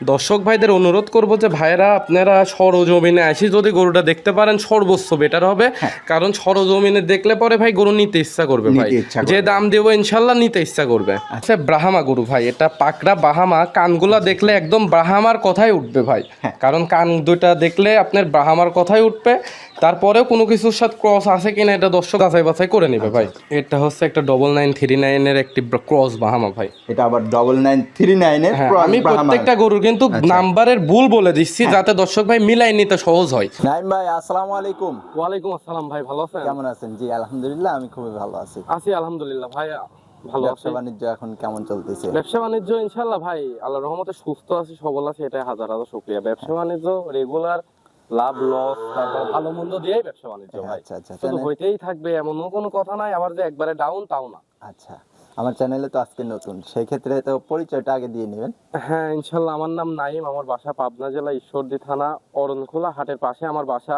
দর্শক ভাইদের অনুরোধ করব যে ভাইরা আপনারা সরজমিনে আসি যদি গরুটা দেখতে পারেন সর্বোচ্চ বেটার হবে। কারণ সরজমিনে দেখলে পরে ভাই গরু নিতে ইচ্ছা করবে ভাই। যে দাম দেবো ইনশাল্লাহ নিতে ইচ্ছা করবে। আচ্ছা। ব্রাহামা গরু ভাই এটা পাকড়া বাহামা কানগুলা দেখলে একদম ব্রাহামার কথাই উঠবে ভাই। হ্যাঁ। কারণ কান দুটা দেখলে আপনার ব্রাহামার কথাই উঠবে। তারপরেও কোনো কিছুর সাথে ক্রস আছে কিনা এটা দর্শক বাছাই বাছাই করে নেবে ভাই। এটা হচ্ছে একটা ডবল নাইন থ্রি নাইনের একটি ক্রস বাহামা ভাই। এটা আবার ডবল নাইন থ্রি নাইনের হ্যাঁ, আমি প্রত্যেকটা গরুর কিন্তু আচ্ছা। নাম্বারের ভুল বলে দিচ্ছি যাতে দর্শক ভাই মিলাই নিতে সহজ হয়। নাইম ভাই আসসালামু আলাইকুম। ওয়ালাইকুম আসসালাম ভাই ভালো আছেন? কেমন আছেন? জি আলহামদুলিল্লাহ আমি খুবই ভালো আছি। আছি আলহামদুলিল্লাহ ভাই ভালো ব্যবসা বাণিজ্য এখন কেমন চলতেছে? ব্যবসা বাণিজ্য ইনশাল্লাহ ভাই আল্লাহ রহমতে সুস্থ আছি সবল আছি এটাই হাজার হাজার শুক্রিয়া। ব্যবসা বাণিজ্য রেগুলার লাভ লস তারপর ভালো মন্দ দিয়েই ব্যবসা বাণিজ্য ভাই আচ্ছা আচ্ছা শুধু হইতেই থাকবে এমনও কোনো কথা নাই আমার যে একবারে ডাউন তাও না। আচ্ছা আমার চ্যানেলে তো আজকে নতুন সেই ক্ষেত্রে তো পরিচয়টা আগে দিয়ে নেবেন। হ্যাঁ ইনশাল্লাহ আমার নাম নাইম আমার বাসা পাবনা জেলা ঈশ্বরদী থানা অরণখোলা হাটের পাশে আমার বাসা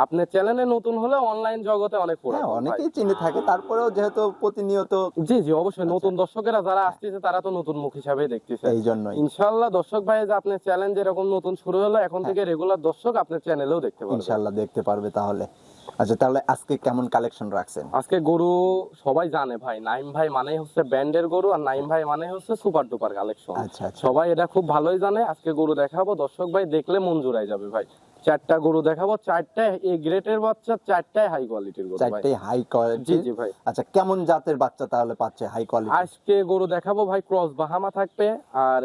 আপনার চ্যানেলে নতুন হলে অনলাইন জগতে অনেক হ্যাঁ অনেকেই চিনে থাকে তারপরেও যেহেতু প্রতিনিয়ত জি জি অবশ্যই নতুন দর্শকেরা যারা আসতেছে তারা তো নতুন মুখ হিসাবে দেখতেছে। এই জন্যই। ইনশাল্লাহ দর্শক ভাই যে আপনার চ্যালেঞ্জ এরকম নতুন শুরু হলো এখন থেকে রেগুলার দর্শক আপনার চ্যানেলেও দেখতে পারবে ইনশাল্লাহ দেখতে পারবে তাহলে। আচ্ছা তাহলে আজকে কেমন কালেকশন রাখছেন? আজকে গরু সবাই জানে ভাই নাইম ভাই মানেই হচ্ছে ব্যান্ডের গরু আর নাইম ভাই মানে হচ্ছে সুপার ডুপার কালেকশন আচ্ছা আচ্ছা। সবাই এটা খুব ভালোই জানে আজকে গরু দেখাবো দর্শক ভাই দেখলে মন জুড়াই যাবে ভাই। চারটা গরু দেখাবো চারটা এ গ্রেটের বাচ্চা চারটাই হাই কোয়ালিটির গরু চারটাই হাই কোয়ালিটি জি ভাই। আচ্ছা কেমন জাতের বাচ্চা তাহলে পাচ্ছে হাই কোয়ালিটি আজকে গরু দেখাবো ভাই ক্রস বাহামা থাকবে। আর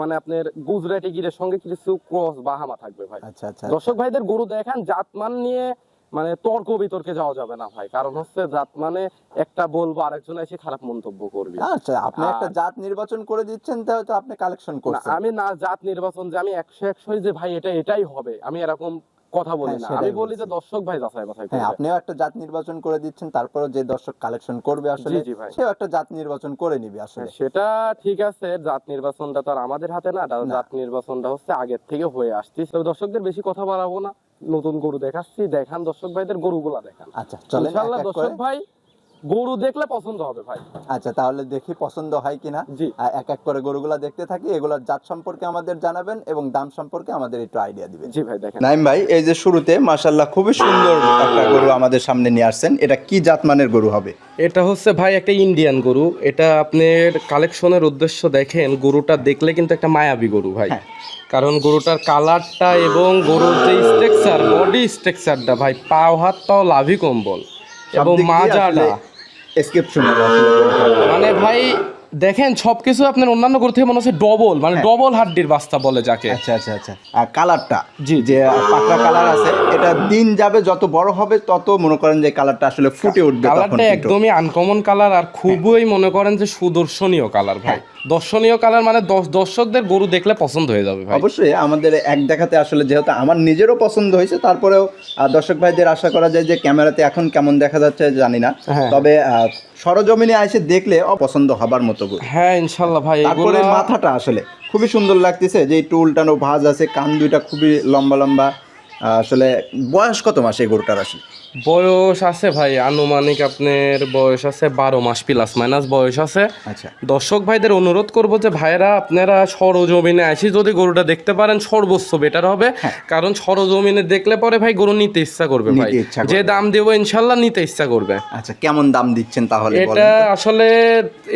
মানে আপনার গুজরাটি গিরের সঙ্গে কিছু ক্রস বাহামা থাকবে ভাই। আচ্ছা আচ্ছা। দর্শক ভাইদের গরু দেখান জাতমান নিয়ে মানে তর্ক বিতর্কে যাওয়া যাবে না ভাই। কারণ হচ্ছে জাত মানে একটা বলব আরেকজন এসে খারাপ মন্তব্য করবে। আচ্ছা আপনি একটা জাত নির্বাচন করে দিচ্ছেন তাহলে তো আপনি কালেকশন করছেন। আমি না জাত নির্বাচন যে আমি একশো একশোই যে ভাই এটা এটাই হবে আমি এরকম কথা বলি হ্যাঁ, না। আমি বলি যে দর্শক ভাই যাচাই বাছাই হ্যাঁ আপনিও একটা জাত নির্বাচন করে দিচ্ছেন তারপরেও যে দর্শক কালেকশন করবে আসলে জি, জি ভাই। সেও একটা জাত নির্বাচন করে নিবে আসলে। হ্যাঁ, সেটা ঠিক আছে জাত নির্বাচনটা তো আর আমাদের হাতে না জাত নির্বাচনটা হচ্ছে আগের থেকে হয়ে আসছে দর্শকদের বেশি কথা বাড়াবো না। নতুন গরু দেখাচ্ছি। দেখান দর্শক ভাইদের গরুগুলা দেখান। আচ্ছা চলেন দর্শক ভাই গরু দেখলে পছন্দ হবে ভাই। আচ্ছা তাহলে দেখি পছন্দ হয় কিনা। জি। এক এক করে গরুগুলা দেখতে থাকি এগুলোর জাত সম্পর্কে আমাদের জানাবেন এবং দাম সম্পর্কে আমাদের একটু আইডিয়া দিবেন। জি ভাই দেখেন। নাইম ভাই এই যে শুরুতে মাশাল্লাহ খুবই সুন্দর একটা গরু আমাদের সামনে নিয়ে আসছেন। এটা কি জাত মানের গরু হবে? এটা হচ্ছে ভাই একটা ইন্ডিয়ান গরু। এটা আপনার কালেকশনের উদ্দেশ্য দেখেন গরুটা দেখলে কিন্তু একটা মায়াবী গরু ভাই। হ্যাঁ। কারণ গরুটার কালারটা এবং গরুর যে স্ট্রাকচার বডি স্ট্রাকচারটা ভাই পাও হাত পাও লাভি কম্বল। এবং মাজাটা। মানে ভাই দেখেন সবকিছু আপনার অন্যান্য গরু থেকে মনে হচ্ছে ডবল মানে ডবল হাড্ডির বাস্তা বলে যাকে। আচ্ছা আচ্ছা আচ্ছা। আর কালারটা জি, যে পাকড়া কালার আছে এটা দিন যাবে যত বড় হবে তত মনে করেন যে কালারটা আসলে ফুটে উঠবে কালারটা একদমই আনকমন কালার আর খুবই মনে করেন যে সুদর্শনীয় কালার ভাই। দর্শনীয় কালার মানে দর্শকদের গরু দেখলে পছন্দ হয়ে যাবে অবশ্যই আমাদের এক দেখাতে আসলে যেহেতু আমার নিজেরও পছন্দ হয়েছে তারপরেও দর্শক ভাইদের আশা করা যায় যে ক্যামেরাতে এখন কেমন দেখা যাচ্ছে জানি না হ্যাঁ। তবে সরজমিনে এসে দেখলে অপছন্দ হবার মতো। হ্যাঁ ইনশাল্লাহ ভাই তারপরে মাথাটা আসলে খুবই সুন্দর লাগতেছে যে একটু উল্টানো ভাঁজ আছে কান দুইটা খুবই লম্বা লম্বা আসলে বয়স কত মাস এই গরুটার আসলে? বয়স আছে ভাই আনুমানিক আপনার বয়স আছে বারো মাস প্লাস মাইনাস বয়স আছে। আচ্ছা। দর্শক ভাইদের অনুরোধ করব যে ভাইরা আপনারা সরজমিনে আসি যদি গরুটা দেখতে পারেন সর্বোচ্চ বেটার হবে। কারণ সরজমিনে দেখলে পরে ভাই গরু নিতে ইচ্ছা করবে ভাই। যে দাম দেবো ইনশাল্লাহ নিতে ইচ্ছা করবে। আচ্ছা কেমন দাম দিচ্ছেন তাহলে এটা আসলে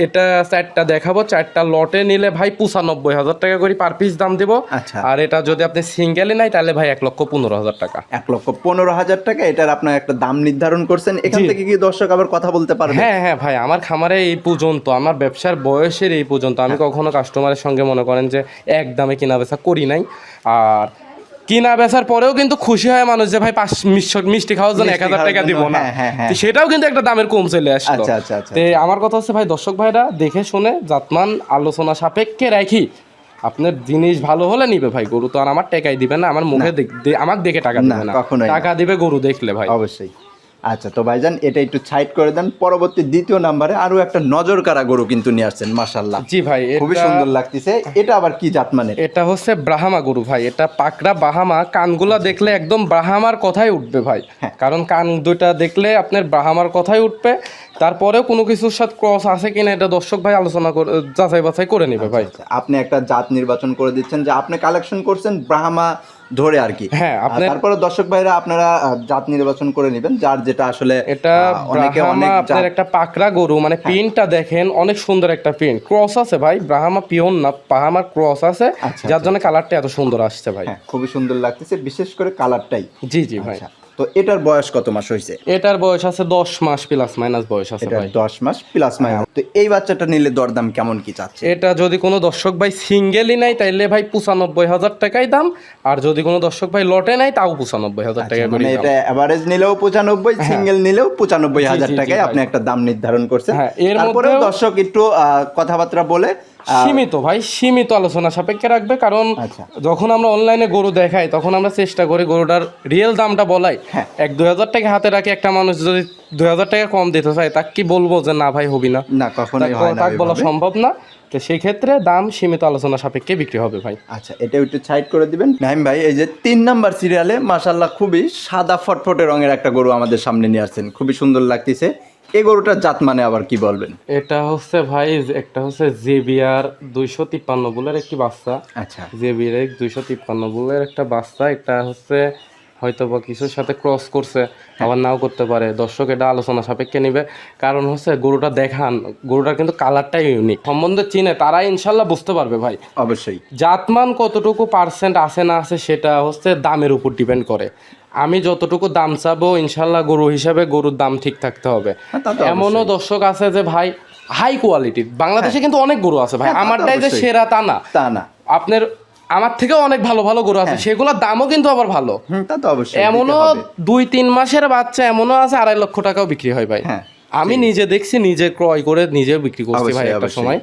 এটা চারটা দেখাবো চারটা লটে নিলে ভাই পঁচানব্বই হাজার টাকা করে পার পিস দাম দেবো। আচ্ছা। আর এটা যদি আপনি সিঙ্গেলে নাই তাহলে ভাই এক লক্ষ পনেরো হাজার টাকা। এক লক্ষ পনেরো হাজার টাকা এটার আপনার একটা দাম নির্ধারণ করছেন। এখান থেকে কি দর্শক আবার কথা বলতে পারবে। হ্যাঁ হ্যাঁ ভাই আমার খামারে এই পর্যন্ত আমার ব্যবসার বয়সের এই পর্যন্ত আমি হ্যাঁ। কখনো কাস্টমারের সঙ্গে মনে করেন যে এক দামে কিনা বেচা করি নাই। আর কিনা বেচার পরেও কিন্তু খুশি হয় মানুষ যে ভাই পাঁচ মিষ্টি খাওয়ার জন্য এক হাজার টাকা দিব না। হ্যাঁ, হ্যাঁ, সেটাও কিন্তু একটা দামের কম চলে আসলো আচ্ছা, আচ্ছা, আচ্ছা, আমার কথা হচ্ছে ভাই দর্শক ভাইরা দেখে শুনে জাতমান আলোচনা সাপেক্ষে রাখি। আপনার জিনিস ভালো হলে নিবে ভাই গরু তো আর আমার টাকাই দিবে না আমার মুখে আমার আমাকে দেখে টাকা দিবে না। টাকা দিবে গরু দেখলে ভাই। অবশ্যই। আচ্ছা তো ভাইজান এটা একটু সাইড করে দেন। পরবর্তী দ্বিতীয় নাম্বারে আরও একটা নজর কারা গরু কিন্তু নিয়ে আসছেন মাশাল্লাহ জি ভাই খুবই সুন্দর লাগতেছে। এটা আবার কি জাত মানে এটা হচ্ছে ব্রাহামা গরু ভাই এটা পাকড়া বাহামা কানগুলা দেখলে একদম ব্রাহামার কথাই উঠবে ভাই। হ্যাঁ। কারণ কান দুইটা দেখলে আপনার ব্রাহামার কথাই উঠবে। তারপরেও কোনো কিছুর সাথে ক্রস আছে কিনা এটা দর্শক ভাই আলোচনা করে যাচাই বাছাই করে নেবে ভাই। আচ্ছা, আপনি একটা জাত নির্বাচন করে দিচ্ছেন যে আপনি কালেকশন করছেন ব্রাহ্মা ধরে আর কি। হ্যাঁ, তারপরে দর্শক ভাইরা আপনারা জাত নির্বাচন করে নেবেন যার যেটা আসলে এটা অনেকে অনেক আপনার একটা পাকড়া গরু মানে পিনটা দেখেন অনেক সুন্দর একটা পিন। ক্রস আছে ভাই ব্রাহ্মা পিওন না পাহামার ক্রস আছে আচ্ছা, যার জন্য কালারটা এত সুন্দর আসছে ভাই। হ্যাঁ খুবই সুন্দর লাগতেছে বিশেষ করে কালারটাই জি জি ভাই। আচ্ছা। তো এটার বয়স কত মাস হয়েছে এটার বয়স আছে দশ মাস প্লাস মাইনাস বয়স আছে এটা ভাই। দশ মাস প্লাস মাইনাস তো এই বাচ্চাটা নিলে দরদাম কেমন কি চাচ্ছে? এটা যদি কোনো দর্শক ভাই সিঙ্গেলই নাই তাইলে ভাই পঁচানব্বই হাজার টাকাই দাম। আর যদি কোনো দর্শক ভাই লটে নাই তাও পঁচানব্বই হাজার টাকা আচ্ছা, করে মানে এটা এভারেজ নিলেও পঁচানব্বই সিঙ্গেল নিলেও পঁচানব্বই হাজার টাকায় আপনি একটা দাম নির্ধারণ করছেন। হ্যাঁ, এর তারপরেও দর্শক একটু আহ, কথাবার্তা বলে সীমিত ভাই সীমিত আলোচনা সাপেক্ষে রাখবে কারণ আচ্ছা। যখন আমরা অনলাইনে গরু দেখাই তখন আমরা চেষ্টা করি গরুটার রিয়েল দামটা বলাই। হ্যাঁ। এক দুই হাজার টাকা হাতে রাখি একটা মানুষ যদি দুই হাজার টাকা কম দিতে চায় তাকে কি বলব যে না ভাই হবি না। না কখনোই হয় না তাকে বলা সম্ভব না। তো সেই ক্ষেত্রে দাম সীমিত আলোচনা সাপেক্ষে বিক্রি হবে ভাই। আচ্ছা এটা একটু সাইড করে দিবেন। নাইম ভাই এই যে তিন নাম্বার সিরিয়ালে মাশাল্লাহ খুবই সাদা ফটফটে রঙের একটা গরু আমাদের সামনে নিয়ে আসছেন। খুবই সুন্দর লাগতেছে। এই গরুটার জাত মানে আবার কি বলবেন? এটা হচ্ছে ভাই একটা হচ্ছে জেবিআর দুইশো তিপ্পান্ন বুলের একটি বাচ্চা। আচ্ছা। জেবিআর দুইশো তিপ্পান্ন বুলের একটা বাচ্চা এটা হচ্ছে হয়তো বা কিছুর সাথে ক্রস করছে আবার নাও করতে পারে। দর্শক এটা আলোচনা সাপেক্ষে নিবে। কারণ হচ্ছে গরুটা দেখান গরুটার কিন্তু কালারটাই ইউনিক সম্বন্ধে চিনে তারাই ইনশাল্লাহ বুঝতে পারবে ভাই। অবশ্যই। জাতমান কতটুকু পার্সেন্ট আছে না আছে সেটা হচ্ছে দামের উপর ডিপেন্ড করে। আমি যতটুকু দাম চাবো ইনশাল্লাহ গরু হিসাবে গরুর দাম ঠিক থাকতে হবে। হ্যাঁ, এমনও দর্শক আছে যে ভাই হাই কোয়ালিটির বাংলাদেশে কিন্তু অনেক গরু আছে ভাই। হ্যাঁ, আমারটাই যে সেরা তা না। তা না। আপনার আমার থেকেও অনেক ভালো ভালো গরু আছে সেগুলোর দামও কিন্তু আবার ভালো। তা তো অবশ্যই এমনও দুই তিন মাসের বাচ্চা এমনও আছে আড়াই লক্ষ টাকাও বিক্রি হয় ভাই। হ্যাঁ, আমি নিজে দেখছি নিজে ক্রয় করে নিজে বিক্রি করছি ভাই একটা সময়।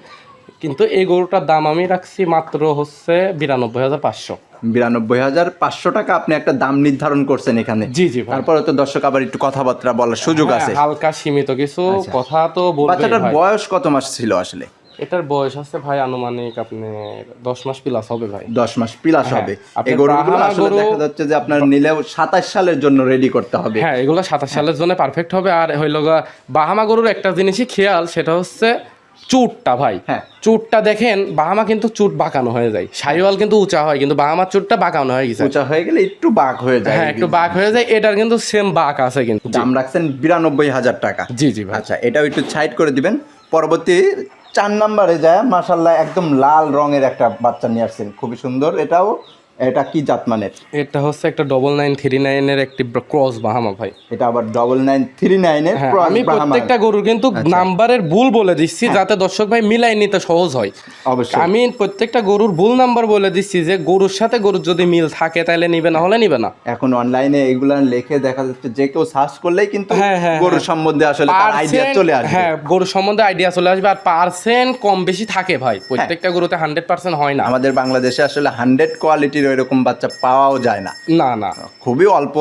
কিন্তু এই গরুটার দাম আমি রাখছি মাত্র হচ্ছে বিরানব্বই হাজার পাঁচশো। বিরানব্বই হাজার পাঁচশো টাকা আপনি একটা দাম নির্ধারণ করছেন এখানে। জি জি তারপরে তো দর্শক আবার একটু কথাবার্তা বলার সুযোগ আছে। হ্যাঁ, হালকা সীমিত কিছু কথা তো বাচ্চাটার বয়স কত মাস ছিল আসলে? এটার বয়স আছে ভাই আনুমানিক আপনার দশ মাস প্লাস হবে ভাই। দশ মাস প্লাস হবে। এই গরুগুলো আসলে দেখা যাচ্ছে যে আপনার নিলেও সাতাশ সালের জন্য রেডি করতে হবে। হ্যাঁ এগুলো সাতাশ সালের জন্য পারফেক্ট হবে। আর হইল বাহামা গরুর একটা জিনিসই খেয়াল সেটা হচ্ছে চুটটা ভাই। হ্যাঁ। চুটটা দেখেন বাহামা কিন্তু চুট বাঁকানো হয়ে যায়। সাইওয়াল কিন্তু উঁচা হয় কিন্তু বাহামার চুটটা বাঁকানো হয়ে গেছে। উঁচা হয়ে গেলে একটু বাঘ হয়ে যায় হ্যাঁ একটু বাঁক হয়ে যায় এটার কিন্তু সেম বাঁক আছে কিন্তু। দাম রাখছেন বিরানব্বই হাজার টাকা। জি জি ভাই। আচ্ছা এটাও একটু সাইড করে দিবেন। পরবর্তী চার নাম্বারে যায় মাশাল্লাহ একদম লাল রঙের একটা বাচ্চা নিয়ে আসছেন। খুবই সুন্দর এটাও এটা কি জাত মানের? এটা হচ্ছে একটা ডবল নাইন থ্রি নাইনের একটি ক্রস বাহামা ভাই। এটা আবার ডবল নাইন থ্রি নাইনের হ্যাঁ, আমি প্রত্যেকটা গরুর কিন্তু আচ্ছা। নাম্বারের ভুল বলে দিচ্ছি যাতে দর্শক ভাই মিলাই নিতে সহজ হয়। অবশ্যই। আমি প্রত্যেকটা গরুর ভুল নাম্বার বলে দিচ্ছি যে গরুর সাথে গরুর যদি মিল থাকে তাহলে নিবে না হলে নিবে না। এখন অনলাইনে এগুলা লিখে দেখা যাচ্ছে যে কেউ সার্চ করলেই কিন্তু হ্যাঁ, হ্যাঁ, গরুর সম্বন্ধে আসলে তার আইডিয়া চলে আসবে। হ্যাঁ গরুর সম্বন্ধে আইডিয়া চলে আসবে আর পার্সেন্ট কম বেশি থাকে ভাই। প্রত্যেকটা গরুতে হান্ড্রেড পার্সেন্ট হয় না। আমাদের বাংলাদেশে আসলে হান্ড্রেড কোয়ালিটির এরকম বাচ্চা পাওয়াও যায় না। না না। খুবই অল্প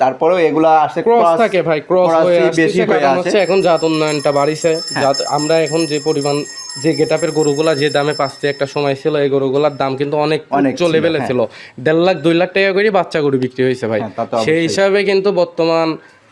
তারপরেও এগুলা আসে ক্রস থাকে ভাই ক্রস হয়ে বেশি হয়ে আছে এখন জাত উন্নয়নটা বাড়িছে। জাত আমরা এখন যে পরিমাণ যে গেটাপের গরুগুলা যে দামে পাচ্ছে একটা সময় ছিল এই গরুগুলার দাম কিন্তু অনেক উচ্চ লেভেলে হ্যাঁ। ছিল। দেড় লাখ দুই লাখ টাকা করে বাচ্চা গরু বিক্রি হয়েছে ভাই। হ্যাঁ, সেই হিসাবে কিন্তু বর্তমান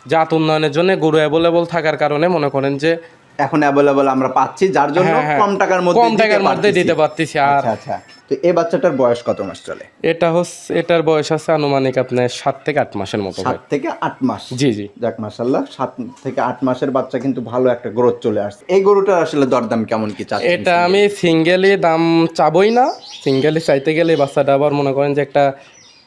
জাত উন্নয়নের জন্য গরু অ্যাভেলেবল থাকার কারণে মনে করেন যে এখন অ্যাভেলেবল আমরা পাচ্ছি যার জন্য হ্যাঁ, হ্যাঁ, কম টাকার মধ্যে কম টাকার মধ্যে। দিতে পারতেছি। আর আচ্ছা আচ্ছা। তো এই বাচ্চাটার বয়স কত মাস চলে? এটা হচ্ছে এটার বয়স আছে আনুমানিক আপনার সাত থেকে আট মাসের মতো সাত থেকে আট মাস? জি জি। যাক মাসাল্লাহ সাত থেকে আট মাসের বাচ্চা কিন্তু ভালো একটা গ্রোথ চলে আসছে। এই গরুটার আসলে দরদাম কেমন কি চাচ্ছেন এটা আমি সিঙ্গেলি দাম চাবই না। সিঙ্গেলি চাইতে গেলে বাচ্চাটা আবার মনে করেন যে একটা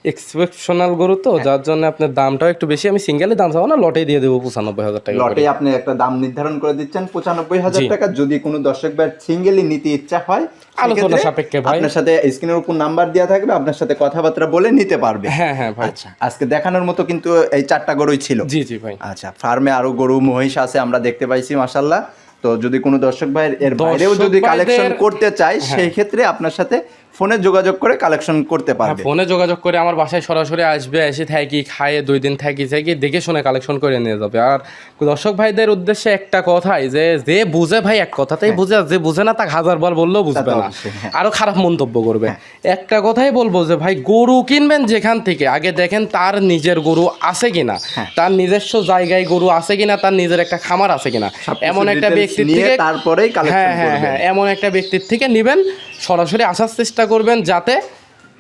এক্সেপশনাল গরু তো হ্যাঁ। যার জন্য আপনার দামটাও একটু বেশি। আমি সিঙ্গেলি দাম চাবো না লটেই দিয়ে দেবো পঁচানব্বই হাজার টাকা লটে আপনি একটা দাম নির্ধারণ করে দিচ্ছেন পঁচানব্বই হাজার টাকা। যদি কোনো দর্শক ভাই সিঙ্গেলি নিতে ইচ্ছা হয় আলোচনা সাপেক্ষে ভাই। আপনার সাথে স্ক্রিনের উপর নাম্বার দেওয়া থাকবে আপনার সাথে কথাবার্তা বলে নিতে পারবে। হ্যাঁ হ্যাঁ ভাই। আচ্ছা আজকে দেখানোর মতো কিন্তু এই চারটা গরুই ছিল। জি জি ভাই। আচ্ছা ফার্মে আরও গরু মহিষ আছে আমরা দেখতে পাইছি মাসাল্লাহ তো যদি কোনো দর্শক ভাই এর বাইরেও যদি কালেকশন করতে চায় হ্যাঁ। সেই ক্ষেত্রে আপনার সাথে ফোনে যোগাযোগ করে কালেকশন করতে পারবে। ফোনে যোগাযোগ করে আমার বাসায় সরাসরি আসবে এসে থাকি খায়ে দুই দিন থাকি থাকি দেখে শুনে কালেকশন করে নিয়ে যাবে। আর দর্শক ভাইদের উদ্দেশ্যে একটা কথাই যে যে বুঝে ভাই এক কথাতেই বুঝে যে বুঝে না তাকে হাজার বার বললেও বুঝবে না। হ্যাঁ। খারাপ মন্তব্য করবে। একটা কথাই বলব যে ভাই গরু কিনবেন যেখান থেকে আগে দেখেন তার নিজের গরু আছে কিনা হ্যাঁ। তার নিজস্ব জায়গায় গরু আছে কিনা তার নিজের একটা খামার আছে কিনা। এমন একটা ব্যক্তির থেকে তারপরেই হ্যাঁ হ্যাঁ হ্যাঁ এমন একটা ব্যক্তির থেকে নেবেন সরাসরি আসার চেষ্টা করবেন যাতে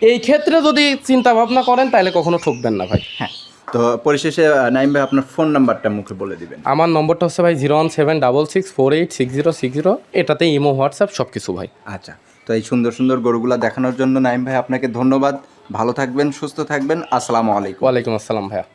এই ক্ষেত্রে যদি চিন্তা ভাবনা করেন তাহলে কখনো ঠকবেন না ভাই। হ্যাঁ। তো পরিশেষে নাইম ভাই আপনার ফোন নাম্বারটা মুখে বলে দিবেন। আমার নম্বরটা হচ্ছে ভাই zero one seven double six four eight six zero six zero. এটাতে ইমো হোয়াটসঅ্যাপ সব কিছু ভাই। আচ্ছা। তো এই সুন্দর সুন্দর গরুগুলা দেখানোর জন্য নাইম ভাই আপনাকে ধন্যবাদ। ভালো থাকবেন সুস্থ থাকবেন। আসসালামু আলাইকুম। ওয়ালাইকুম আসসালাম ভাইয়া।